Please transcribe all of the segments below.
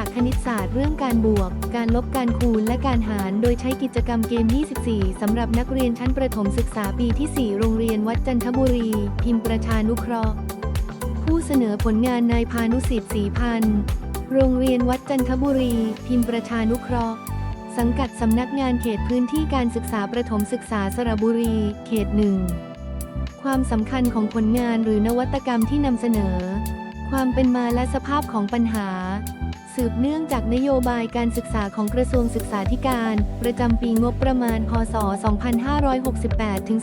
ะคณิตศาสตร์เรื่องการบวก การลบการคูณและการหาร โดยใช้กิจกรรมเกม 24 สำหรับนักเรียนชั้นประถมศึกษาปีที่ 4 โรงเรียนวัดจันทบุรี พิมพ์ประชานุเคราะห์ ผู้เสนอผลงานนายพานุสิทธิ์ศรีพันธ์โรงเรียนวัดจันทบุรี พิมพ์ประชานุเคราะห์ สังกัดสำนักงานเขตพื้นที่การศึกษาประถมศึกษาสระบุรี เขตหนึ่งความสำคัญของผลงานหรือนวัตกรรมที่นำเสนอ ความเป็นมาและสภาพของปัญหา สืบเนื่องจากนโยบายการศึกษาของกระทรวงศึกษาธิการ ประจำปีงบประมาณ พศ 2568 ถึง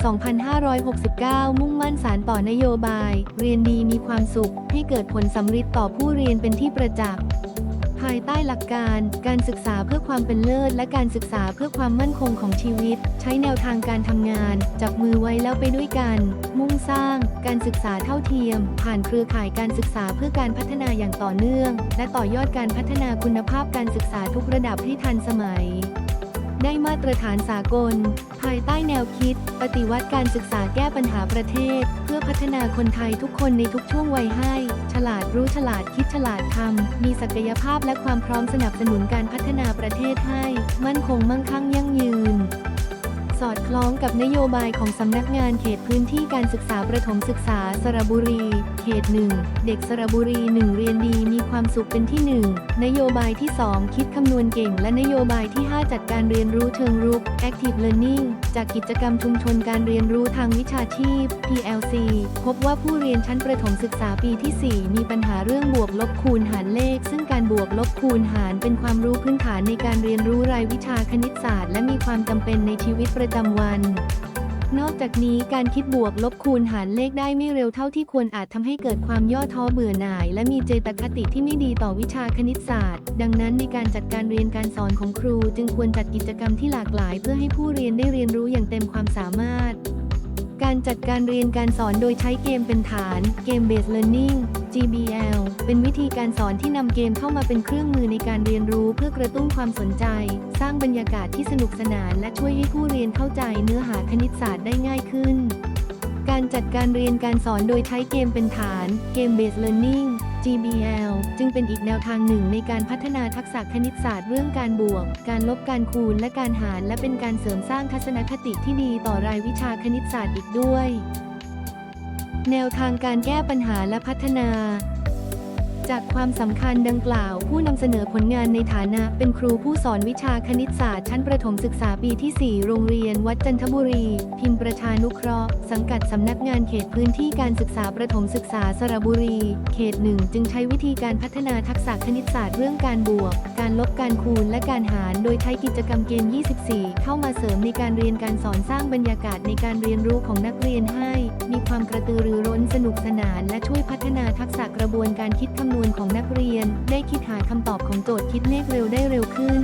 2569 มุ่งมั่นสารต่อนโยบาย เรียนดีมีความสุข ให้เกิดผลสำฤทธิ์ต่อผู้เรียนเป็นที่ประจักษ์ ภายใต้หลักการการศึกษาเพื่อความเป็นเลิศ และการศึกษาเพื่อความมั่นคงของชีวิต ใช้แนวทางการทำงาน จับมือไว้แล้วไปด้วยกัน มุ่งสร้าง การศึกษาเท่าเทียม ผ่านเครือข่ายการศึกษาเพื่อการพัฒนาอย่างต่อเนื่อง และต่อยอดการพัฒนาคุณภาพการศึกษาทุกระดับให้ทันสมัย ได้มาตรฐานสากล ภายใต้แนวคิด ปฏิวัติการศึกษาแก้ปัญหาประเทศ เพื่อพัฒนาคนไทยทุกคนในทุกช่วงวัยให้ ฉลาดรู้ฉลาดคิดฉลาดทำมีศักยภาพและความพร้อมสนับสนุนการพัฒนาประเทศให้ มั่นคงมั่งคั่งยั่งยืน สอดคล้องกับนโยบายของสำนักงานเขตพื้นที่การศึกษาประถมศึกษาสระบุรี เขตหนึ่งเด็กสระบุรีหนึ่งเรียนดีมีความสุขเป็นที่หนึ่งนโยบายที่ 2 คิดคำนวณเก่ง และนโยบายที่ 5 จัดการเรียนรู้เชิงรุก Active Learning จากกิจกรรมชุมชนการเรียนรู้ทางวิชาชีพ PLC พบว่าผู้เรียนชั้นประถมศึกษาปีที่ 4 มีปัญหาเรื่องบวกลบคูณหารเลข ซึ่งการบวกลบคูณหารเป็นความรู้พื้นฐานในการเรียนรู้รายวิชาคณิตศาสตร์ และมีความจำเป็นในชีวิตประจำวัน นอกจากนี้การคิดบวกลบคูณหารเลขได้ไม่เร็วเท่าที่ควรอาจทำให้เกิดความย่อท้อเบื่อหน่าย และมีเจตคติที่ไม่ดีต่อวิชาคณิตศาสตร์ ดังนั้นในการจัดการเรียนการสอนของครู จึงควรจัดกิจกรรมที่หลากหลาย เพื่อให้ผู้เรียนได้เรียนรู้อย่างเต็มความสามารถ การจัดการเรียนการสอนโดยใช้เกมเป็นฐาน เกม Based Learning GBL เป็นวิธีการสอนที่นำเกมเข้ามาเป็นเครื่องมือในการเรียนรู้เพื่อกระตุ้นความสนใจ สร้างบรรยากาศที่สนุกสนาน และช่วยให้ผู้เรียนเข้าใจเนื้อหาคณิตศาสตร์ได้ง่ายขึ้น การจัดการเรียนการสอนโดยใช้เกมเป็นฐาน เกม Based Learning GBL จึงเป็นอีกแนวทางหนึ่งในการพัฒนาทักษะคณิตศาสตร์เรื่องการบวก การลบการคูณและการหาร และเป็นการเสริมสร้างทัศนคติที่ดีต่อรายวิชาคณิตศาสตร์อีกด้วย แนวทางการแก้ปัญหาและพัฒนา จากความสำคัญดังกล่าว ผู้นำเสนอผลงานในฐานะเป็นครูผู้สอนวิชาคณิตศาสตร์ชั้นประถมศึกษาปีที่ 4 โรงเรียน วัดจันทบุรี พิมพ์ประชานุเคราะห์ สังกัดสำนักงานเขตพื้นที่การศึกษาประถมศึกษาสระบุรี เขตหนึ่งจึงใช้วิธีการพัฒนาทักษะคณิตศาสตร์เรื่องการบวก การลบการคูณและการหาร โดยใช้กิจกรรมเกม 24 เข้ามาเสริมในการเรียนการสอนสร้างบรรยากาศในการเรียนรู้ของนักเรียนให้ มีความกระตือรือร้นสนุกสนาน และช่วยพัฒนาทักษะกระบวนการคิดคำนวณของนักเรียน ได้คิดหาคำตอบของโจทย์คิดเลขเร็วได้เร็วขึ้น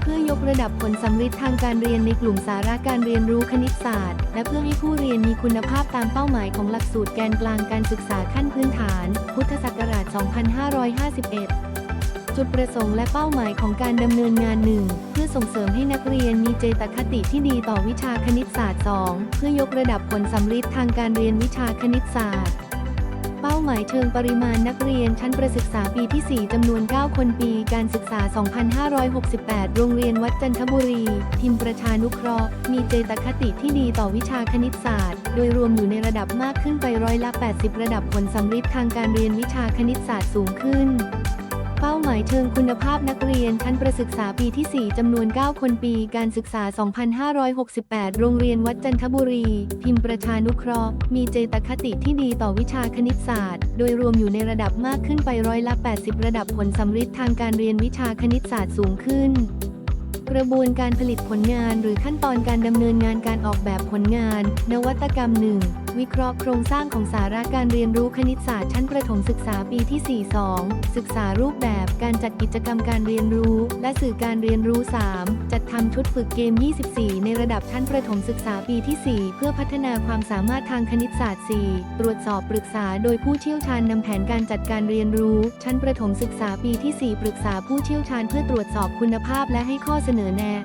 เพื่อยกระดับผลสำฤทธิ์ทางการเรียนในกลุ่มสาระการเรียนรู้คณิตศาสตร์ และเพื่อให้ผู้เรียนมีคุณภาพตามเป้าหมายของหลักสูตรแกนกลางการศึกษาขั้นพื้นฐาน พุทธศักราช 2551จุดประสงค์และเป้าหมายของการดำเนินงานหนึ่งเพื่อส่งเสริมให้นักเรียนมีเจตคติที่ดีต่อวิชาคณิตศาสตร์ 2 เพื่อยกระดับผลสำฤทธิ์ทางการเรียนวิชาคณิตศาสตร์ เป้าหมายเชิงปริมาณนักเรียนชั้นประศึกษาปีที่ 4 จำนวน 9 คนปีการศึกษา 2568 โรงเรียนวัดจันทบุรี พิมพ์ประชานุเคราะห์ มีเจตคติที่ดีต่อวิชาคณิตศาสตร์ โดยรวมอยู่ในระดับมากขึ้นไปร้อยละ 80 ระดับผลสำฤทธิ์ทางการเรียนวิชาคณิตศาสตร์สูงขึ้น เป้าหมายเชิงคุณภาพนักเรียนชั้นประศึกษาปีที่ 4 จำนวน 9 คนปีการศึกษา 2568 โรงเรียนวัดจันทบุรี พิมพ์ประชานุเคราะห์ มีเจตคติที่ดีต่อวิชาคณิตศาสตร์ โดยรวมอยู่ในระดับมากขึ้นไปร้อยละ 80 ระดับผลสำฤทธิ์ทางการเรียนวิชาคณิตศาสตร์สูงขึ้นกระบวนการผลิตผลงานหรือขั้นตอนการดำเนินงานการออกแบบผลงาน นวัตกรรมหนึ่ง วิเคราะห์โครงสร้างของสาระการเรียนรู้คณิตศาสตร์ชั้นประถมศึกษาปีที่ 42 ศึกษารูปแบบการจัดกิจกรรมการเรียนรู้ และสื่อการเรียนรู้ 3 จัดทำชุดฝึกเกม 24 ในระดับชั้นประถมศึกษาปีที่ 4 เพื่อพัฒนาความสามารถทางคณิตศาสตร์ 4 ตรวจสอบปรึกษาโดยผู้เชี่ยวชาญนำแผนการจัดการเรียนรู้ ชั้นประถมศึกษาปีที่ 4 ปรึกษาผู้เชี่ยวชาญเพื่อตรวจสอบคุณภาพและให้ข้อเสนอแนะ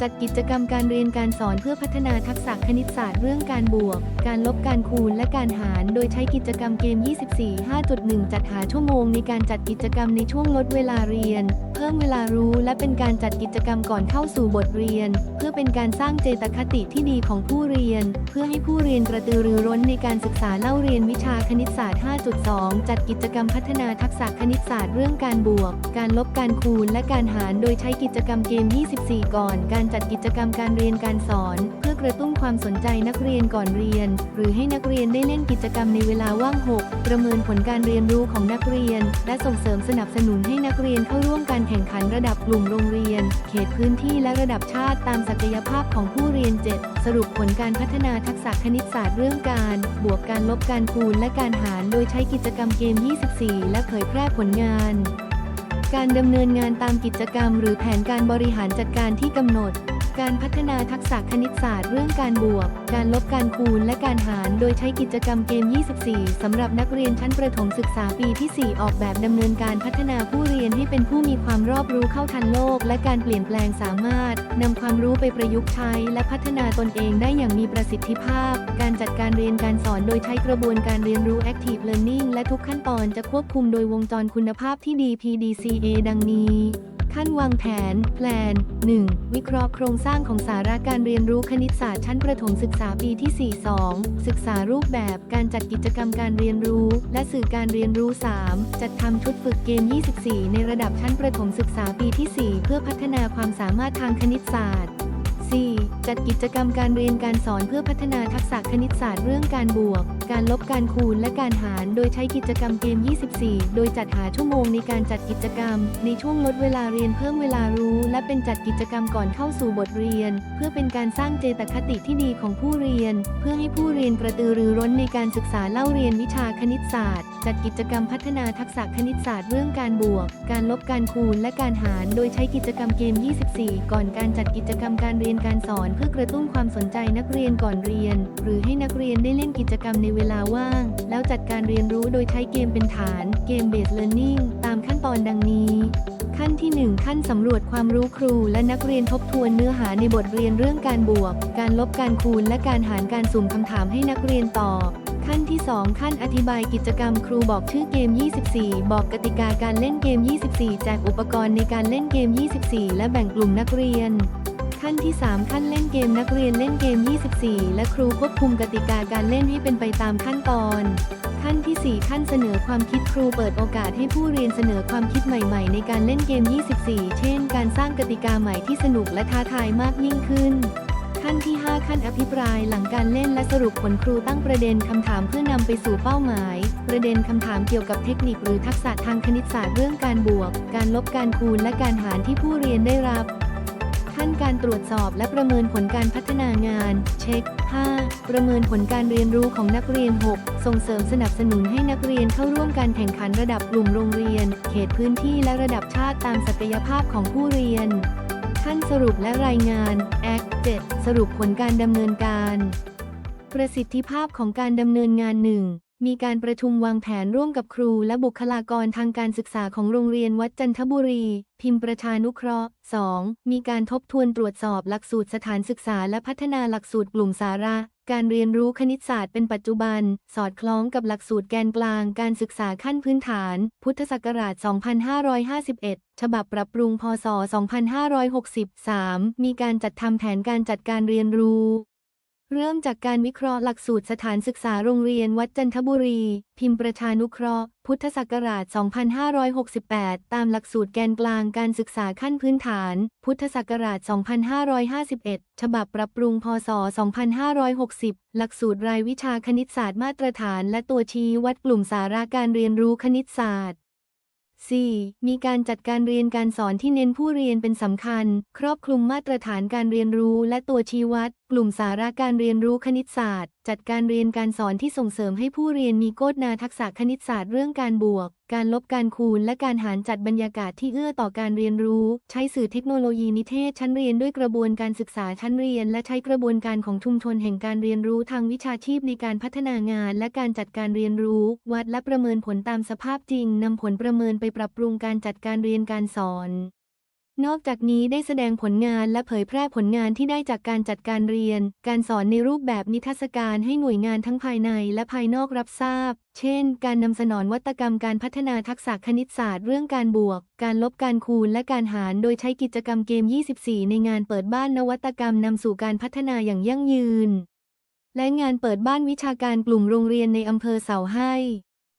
จัดกิจกรรมการเรียนการสอนเพื่อพัฒนาทักษะคณิตศาสตร์เรื่องการบวก การลบการคูณและการหาร โดยใช้กิจกรรมเกม 24 5.1 จัดหาชั่วโมงในการจัดกิจกรรมในช่วงลดเวลาเรียน พิ่มเวลารู้และเป็นการจัดกิจกรรมก่อนเข้าสู่บทเรียน เพื่อเป็นการสร้างเจตคติที่ดีของผู้เรียน เพื่อให้ผู้เรียนกระตือรือร้นในการศึกษาเล่าเรียนวิชาคณิตศาสตร์ 5.2 จัดกิจกรรมพัฒนาทักษะคณิตศาสตร์เรื่องการบวก การลบการคูณ และการหาร โดยใช้กิจกรรมเกม 24 ก่อน การจัดกิจกรรมการเรียนการสอน เพื่อกระตุ้นความสนใจนักเรียนก่อนเรียน หรือให้นักเรียนได้เล่นกิจกรรมในเวลาว่าง 6 ประเมินผลการเรียนรู้ของนักเรียน และส่งเสริมสนับสนุนให้นักเรียนเข้าร่วมการแข่งขันระดับกลุ่มโรงเรียน เขตพื้นที่และระดับชาติตามศักยภาพของผู้เรียน 7 สรุปผลการพัฒนาทักษะคณิตศาสตร์เรื่องการ บวกการลบการคูณและการหาร โดยใช้กิจกรรมเกม 24 และเผยแพร่ผลงาน การดำเนินงานตามกิจกรรม หรือแผนการบริหารจัดการที่กำหนด การพัฒนาทักษะคณิตศาสตร์เรื่องการบวก การลบการคูณและการหาร โดยใช้กิจกรรมเกม 24 สำหรับนักเรียนชั้นประถมศึกษาปีที่ 4 ออกแบบดำเนินการพัฒนาผู้เรียนให้เป็นผู้มีความรอบรู้เข้าทันโลก และการเปลี่ยนแปลงสามารถนำความรู้ไปประยุกต์ใช้ และพัฒนาตนเองได้อย่างมีประสิทธิภาพ การจัดการเรียนการสอนโดยใช้กระบวนการเรียนรู้ Active Learning และทุกขั้นตอนจะควบคุมโดยวงจรคุณภาพที่ดี PDCA ดังนี้ ขั้นวางแผน แพลน 1. วิเคราะห์โครงสร้างของสาระการเรียนรู้คณิตศาสตร์ชั้นประถมศึกษาปีที่ 4 2 ศึกษารูปแบบการจัดกิจกรรมการเรียนรู้ และสื่อการเรียนรู้ 3. จัดทำชุดฝึกเกม 24 ในระดับชั้นประถมศึกษาปีที่ 4 เพื่อพัฒนาความสามารถทางคณิตศาสตร์ 4. จัดกิจกรรมการเรียนการสอนเพื่อพัฒนาทักษะคณิตศาสตร์เรื่องการบวก การลบการคูณและการหาร โดยใช้กิจกรรมเกม 24 โดยจัดหาชั่วโมงในการจัดกิจกรรม ในช่วงลดเวลาเรียนเพิ่มเวลารู้ และเป็นจัดกิจกรรมก่อนเข้าสู่บทเรียน เพื่อเป็นการสร้างเจตคติที่ดีของผู้เรียน เพื่อให้ผู้เรียนกระตือรือร้นในการศึกษาเล่าเรียนวิชาคณิตศาสตร์ จัดกิจกรรมพัฒนาทักษะคณิตศาสตร์เรื่องการบวก การลบการคูณและการหาร โดยใช้กิจกรรมเกม 24 ก่อนการจัดกิจกรรมการเรียนการสอนเพื่อกระตุ้นความสนใจนักเรียนก่อนเรียน หรือให้นักเรียนได้เล่นกิจกรรมในเวลาว่าง แล้วจัดการเรียนรู้โดยใช้เกมเป็นฐาน เกม based learning ตามขั้นตอนดังนี้ ขั้นที่ 1 ขั้นสำรวจความรู้ครู และนักเรียนทบทวนเนื้อหาในบทเรียนเรื่องการบวก การลบการคูณ และการหารการสุ่มคำถามให้นักเรียนตอบขั้นที่ 2 ขั้นอธิบายกิจกรรมครูบอกชื่อเกม 24 บอกกติกาการเล่นเกม 24 แจกอุปกรณ์ในการเล่นเกม 24 และแบ่งกลุ่มนักเรียน ขั้นที่ 3 ขั้นเล่นเกมนักเรียนเล่นเกม 24 และครูควบคุมกติกาการเล่นให้เป็นไปตามขั้นตอน ขั้นที่ 4 ขั้นเสนอความคิดครูเปิดโอกาสให้ผู้เรียนเสนอความคิดใหม่ ๆ ในการเล่นเกม 24 เช่น การสร้างกติกาใหม่ที่สนุกและท้าทายมากยิ่งขึ้น ขั้นที่ 5 ขั้นอภิปรายหลังการเล่นและสรุปผลครูตั้งประเด็นคำถามเพื่อนำไปสู่เป้าหมาย ประเด็นคำถามเกี่ยวกับเทคนิคหรือทักษะทางคณิตศาสตร์เรื่องการบวก การลบการคูณและการหารที่ผู้เรียนได้รับ ขั้นการตรวจสอบและประเมินผลการพัฒนางาน เช็ค 5. ประเมินผลการเรียนรู้ของนักเรียน 6. ส่งเสริมสนับสนุนให้นักเรียนเข้าร่วมการแข่งขันระดับกลุ่มโรงเรียน เขตพื้นที่และระดับชาติตามศักยภาพของผู้เรียน ขั้นสรุปและรายงาน Act 7สรุปผลการดำเนินการ ประสิทธิภาพของการดำเนินงานหนึ่ง มีการประชุมวางแผนร่วมกับครูและบุคลากรทางการศึกษาของโรงเรียนวัดจันทบุรี พิมพ์ประชานุเคราะห์ 2. มีการทบทวนตรวจสอบหลักสูตรสถานศึกษาและพัฒนาหลักสูตรกลุ่มสาระ การเรียนรู้คณิตศาสตร์เป็นปัจจุบัน สอดคล้องกับหลักสูตรแกนกลางการศึกษาขั้นพื้นฐาน พุทธศักราช 2551 ฉบับปรับปรุงพศ 2563 มีการจัดทำแผนการจัดการเรียนรู้ เริ่มจากการวิเคราะห์หลักสูตรสถานศึกษาโรงเรียนวัดจันทบุรี พิมพ์ประชานุเคราะห์ พุทธศักราช 2568 ตามหลักสูตรแกนกลางการศึกษาขั้นพื้นฐาน พุทธศักราช 2551 ฉบับปรับปรุงพศ 2560 หลักสูตรรายวิชาคณิตศาสตร์มาตรฐานและตัวชี้วัดกลุ่มสาระการเรียนรู้คณิตศาสตร์ 4. มีการจัดการเรียนการสอนที่เน้นผู้เรียนเป็นสำคัญ ครอบคลุมมาตรฐานการเรียนรู้และตัวชี้วัด กลุ่มสาระการเรียนรู้คณิตศาสตร์ จัดการเรียนการสอนที่ส่งเสริมให้ผู้เรียนมีโกฎนาทักษะคณิตศาสตร์เรื่องการบวก การลบการคูณ และการหารจัดบรรยากาศที่เอื้อต่อการเรียนรู้ ใช้สื่อเทคโนโลยีนิเทศชั้นเรียนด้วยกระบวนการศึกษาชั้นเรียน และใช้กระบวนการของชุมชนแห่งการเรียนรู้ทางวิชาชีพในการพัฒนางาน และการจัดการเรียนรู้ วัดและประเมินผลตามสภาพจริงนำผลประเมินไปปรับปรุงการจัดการเรียนการสอน นอกจากนี้ได้แสดงผลงานและเผยแพร่ผลงานที่ได้จากการจัดการเรียน การสอนในรูปแบบนิทรรศการให้หน่วยงานทั้งภายในและภายนอกรับทราบ เช่น การนำสนอวัตกรรมการพัฒนาทักษะคณิตศาสตร์เรื่องการบวก การลบการคูณและการหาร โดยใช้กิจกรรมเกม 24 ในงานเปิดบ้านนวัตกรรมนำสู่การพัฒนาอย่างยั่งยืน และงานเปิดบ้านวิชาการกลุ่มโรงเรียนในอำเภอเสาให้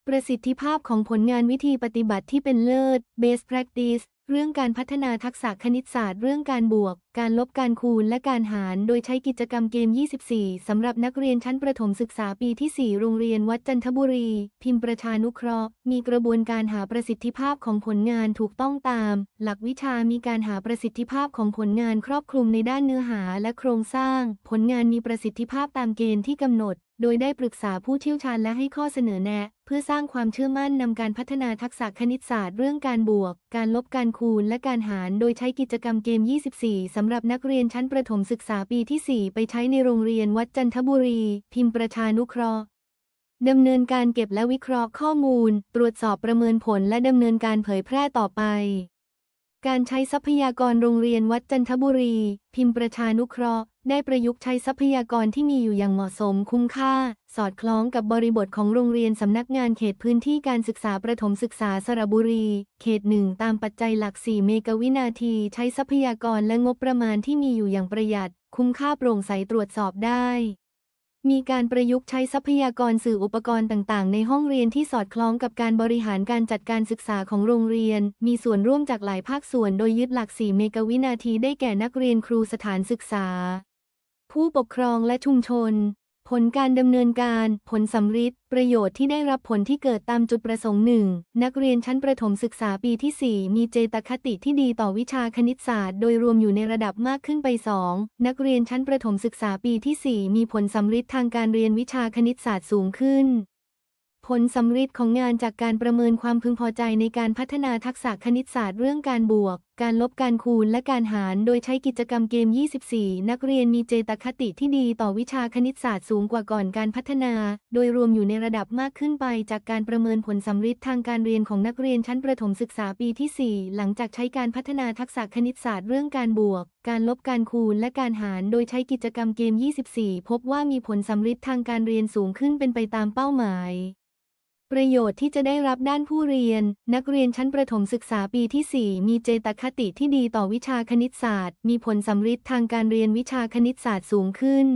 ประสิทธิภาพของผลงานวิธีปฏิบัติที่เป็นเลิศ Best Practice เรื่องการพัฒนาทักษะคณิตศาสตร์ เรื่องการบวก การลบการคูณและการหาร โดยใช้กิจกรรมเกม 24 สำหรับนักเรียนชั้นประถมศึกษาปีที่ 4 โรงเรียนวัดจันทบุรี พิมพ์ประชานุเคราะห์ มีกระบวนการหาประสิทธิภาพของผลงานถูกต้องตาม หลักวิชามีการหาประสิทธิภาพของผลงานครอบคลุมในด้านเนื้อหาและโครงสร้าง ผลงานมีประสิทธิภาพตามเกณฑ์ที่กำหนด โดยได้ปรึกษาผู้เชี่ยวชาญและให้ข้อเสนอแนะ เพื่อสร้างความเชื่อมั่นนำการพัฒนาทักษะคณิตศาสตร์เรื่องการบวก การลบการคูณ และการหาร โดยใช้กิจกรรมเกม 24 สำหรับนักเรียนชั้นประถมศึกษาปีที่ 4 ไปใช้ในโรงเรียนวัดจันทบุรี พิมพ์ประชานุเคราะห์ดำเนินการเก็บและวิเคราะห์ข้อมูล ตรวจสอบประเมินผลและดำเนินการเผยแพร่ต่อไป การใช้ทรัพยากรโรงเรียนวัดจันทบุรี พิมพ์ประชานุเคราะห์ ได้ประยุกต์ใช้ทรัพยากรที่มีอยู่อย่างเหมาะสมคุ้มค่า สอดคล้องกับบริบทของโรงเรียนสำนักงานเขตพื้นที่การศึกษาประถมศึกษาสระบุรี เขตหนึ่งตามปัจจัยหลัก 4 เมกะวินาที ใช้ทรัพยากรและงบประมาณที่มีอยู่อย่างประหยัด คุ้มค่าโปร่งใสตรวจสอบได้มีการประยุกต์ใช้ทรัพยากรสื่ออุปกรณ์ต่างๆ ในห้องเรียนที่สอดคล้องกับการบริหารการจัดการศึกษาของโรงเรียน มีส่วนร่วมจากหลายภาคส่วนโดยยึดหลัก 4 เมกะวินาทีได้แก่นักเรียนครูสถานศึกษา ผู้ปกครองและชุมชน ผลการดำเนินการ ผลสำฤทธิ์ประโยชน์ที่ได้รับผลที่เกิดตามจุดประสงค์หนึ่ง นักเรียนชั้นประถมศึกษาปีที่ 4 มีเจตคติที่ดีต่อวิชาคณิตศาสตร์ โดยรวมอยู่ในระดับมากขึ้นไป 2 นักเรียนชั้นประถมศึกษาปีที่ 4 มีผลสำฤทธิ์ทางการเรียนวิชาคณิตศาสตร์สูงขึ้น ผลสำฤทธิ์ของงานจากการประเมินความพึงพอใจในการพัฒนาทักษะคณิตศาสตร์เรื่องการบวก การลบการคูณและการหาร โดยใช้กิจกรรมเกม 24 นักเรียนมีเจตคติที่ดีต่อวิชาคณิตศาสตร์สูงกว่าก่อนการพัฒนา โดยรวมอยู่ในระดับมากขึ้นไปจากการประเมินผลสำฤทธิ์ทางการเรียนของนักเรียนชั้นประถมศึกษาปีที่ 4 หลังจากใช้การพัฒนาทักษะคณิตศาสตร์เรื่องการบวก การลบการคูณและการหาร โดยใช้กิจกรรมเกม 24 พบว่ามีผลสำฤทธิ์ทางการเรียนสูงขึ้นเป็นไปตามเป้าหมาย ประโยชน์ที่จะได้รับด้านผู้เรียน นักเรียนชั้นประถมศึกษาปีที่ 4 มีเจตคติที่ดีต่อวิชาคณิตศาสตร์ มีผลสำฤทธิ์ทางการเรียนวิชาคณิตศาสตร์สูงขึ้น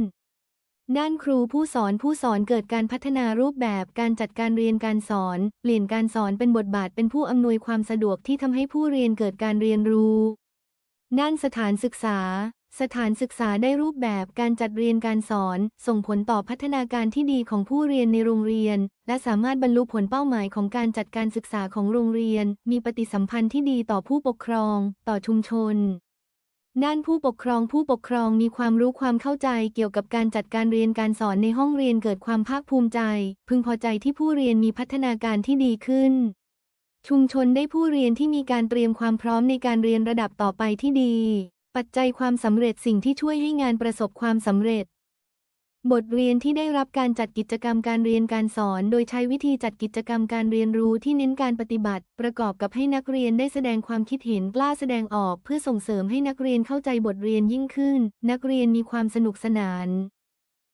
ด้านครูผู้สอนผู้สอนเกิดการพัฒนารูปแบบการจัดการเรียนการสอน เปลี่ยนการสอนเป็นบทบาทเป็นผู้อำนวยความสะดวกที่ทำให้ผู้เรียนเกิดการเรียนรู้ ด้านสถานศึกษา สถานศึกษาได้รูปแบบการจัดเรียนการสอน ส่งผลต่อพัฒนาการที่ดีของผู้เรียนในโรงเรียน และสามารถบรรลุผลเป้าหมายของการจัดการศึกษาของโรงเรียน มีปฏิสัมพันธ์ที่ดีต่อผู้ปกครอง ต่อชุมชน ด้านผู้ปกครองผู้ปกครองมีความรู้ความเข้าใจเกี่ยวกับการจัดการเรียนการสอนในห้องเรียนเกิดความภาคภูมิใจ พึงพอใจที่ผู้เรียนมีพัฒนาการที่ดีขึ้น ชุมชนได้ผู้เรียนที่มีการเตรียมความพร้อมในการเรียนระดับต่อไปที่ดี ปัจจัยความสำเร็จสิ่งที่ช่วยให้งานประสบความสำเร็จ บทเรียนที่ได้รับการจัดกิจกรรมการเรียนการสอน โดยใช้วิธีจัดกิจกรรมการเรียนรู้ที่เน้นการปฏิบัติ ประกอบกับให้นักเรียนได้แสดงความคิดเห็นกล้าแสดงออก เพื่อส่งเสริมให้นักเรียนเข้าใจบทเรียนยิ่งขึ้น นักเรียนมีความสนุกสนาน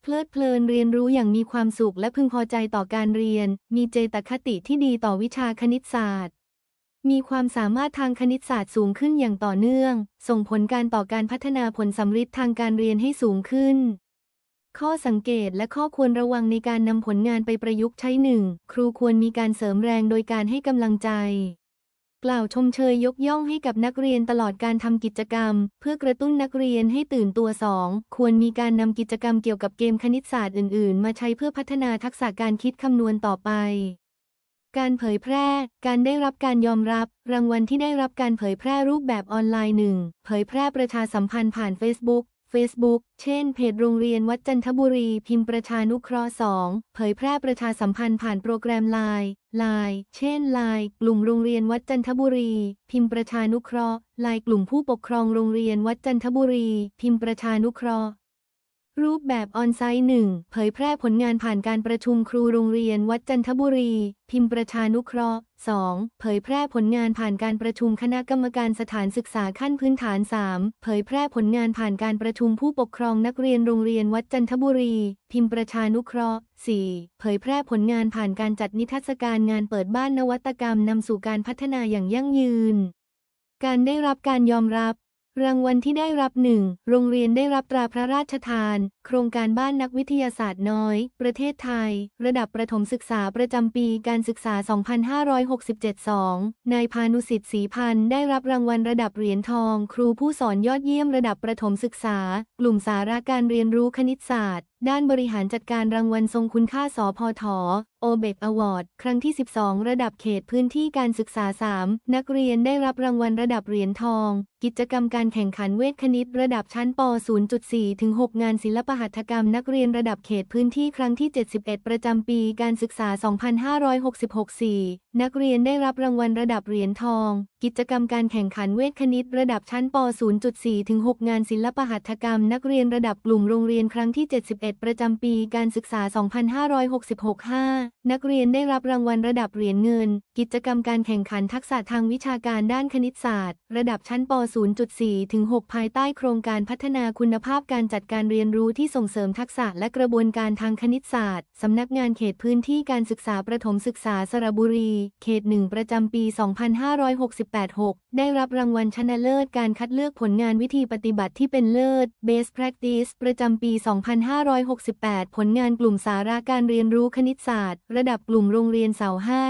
เพลิดเพลินเรียนรู้อย่างมีความสุขและพึงพอใจต่อการเรียน มีเจตคติที่ดีต่อวิชาคณิตศาสตร์ มีความสามารถทางคณิตศาสตร์สูงขึ้นอย่างต่อเนื่อง ส่งผลการต่อการพัฒนาผลสำฤทธิ์ทางการเรียนให้สูงขึ้น ข้อสังเกตและข้อควรระวังในการนำผลงานไปประยุกต์ใช้หนึ่งครูควรมีการเสริมแรงโดยการให้กำลังใจ กล่าวชมเชยยกย่องให้กับนักเรียนตลอดการทำกิจกรรม เพื่อกระตุ้นนักเรียนให้ตื่นตัว 2. ควรมีการนำกิจกรรมเกี่ยวกับเกมคณิตศาสตร์อื่น ๆ มาใช้เพื่อพัฒนาทักษะการคิดคำนวณต่อไป การเผยแพร่ การได้รับการยอมรับ รางวัลที่ได้รับการเผยแพร่รูปแบบออนไลน์หนึ่งเผยแพร่ประชาสัมพันธ์ผ่าน Facebook Facebook เช่น เพจโรงเรียนวัดจันทบุรี พิมพ์ประชานุเคราะห์ 2 เผยแพร่ประชาสัมพันธ์ผ่านโปรแกรมไลน์ไลน์เช่นไลน์กลุ่มโรงเรียนวัดจันทบุรี พิมพ์ประชานุเคราะห์ไลน์กลุ่มผู้ปกครองโรงเรียนวัดจันทบุรี พิมพ์ประชานุเคราะห์ รูปแบบออนไซต์หนึ่งเผยแพร่ผลงานผ่านการประชุมครูโรงเรียนวัดจันทบุรี พิมพ์ประชานุเคราะห์ 2. เผยแพร่ผลงานผ่านการประชุมคณะกรรมการสถานศึกษาขั้นพื้นฐาน 3. เผยแพร่ผลงานผ่านการประชุมผู้ปกครองนักเรียนโรงเรียนวัดจันทบุรี พิมพ์ประชานุเคราะห์ 4. เผยแพร่ผลงานผ่านการจัดนิทรรศการงานเปิดบ้านนวัตกรรมนำสู่การพัฒนาอย่างยั่งยืนการได้รับการยอมรับ รางวัลที่ได้รับหนึ่ง โรงเรียนได้รับตราพระราชทาน โครงการบ้านนักวิทยาศาสตร์น้อย ประเทศไทย ระดับประถมศึกษาประจำปีการศึกษา 2567 2 นายพานุสิทธิ์ศรีพันธ์ได้รับรางวัลระดับเหรียญทอง ครูผู้สอนยอดเยี่ยมระดับประถมศึกษา กลุ่มสาระการเรียนรู้คณิตศาสตร์ ด้านบริหารจัดการรางวัลทรงคุณค่าสพทโอเบกอวอร์ดครั้งที่ 12 ระดับเขตพื้นที่การศึกษา 3 นักเรียนได้รับรางวัลระดับเหรียญทอง กิจกรรมการแข่งขันเวทคณิตระดับชั้นป 0.4 ถึง 6 งานศิลปหัตถกรรมนักเรียนระดับเขตพื้นที่ครั้งที่ 71 ประจำปีการศึกษา 2566 4 นักเรียนได้รับรางวัลระดับเหรียญทอง กิจกรรมการแข่งขันเวทคณิตระดับชั้นป 0.4 ถึง 6 งานศิลปหัตถกรรม นักเรียนระดับกลุ่มโรงเรียนครั้งที่ 71 ประจำปีการศึกษา 2566 5 นักเรียนได้รับรางวัลระดับเหรียญเงิน กิจกรรมการแข่งขันทักษะทางวิชาการด้านคณิตศาสตร์ ระดับชั้นป 0.4 ถึง 6 ภายใต้โครงการพัฒนาคุณภาพการจัดการเรียนรู้ที่ส่งเสริมทักษะและกระบวนการทางคณิตศาสตร์สำนักงานเขตพื้นที่การศึกษาประถมศึกษาสระบุรี เขต 1 ประจำปี 2568 6 ได้รับรางวัลชนะเลิศการคัดเลือกผลงานวิธีปฏิบัติที่เป็นเลิศ Best Practice ประจำปี 2568 ผลงานกลุ่มสาระการเรียนรู้คณิตศาสตร์ ระดับกลุ่มโรงเรียนเสาให้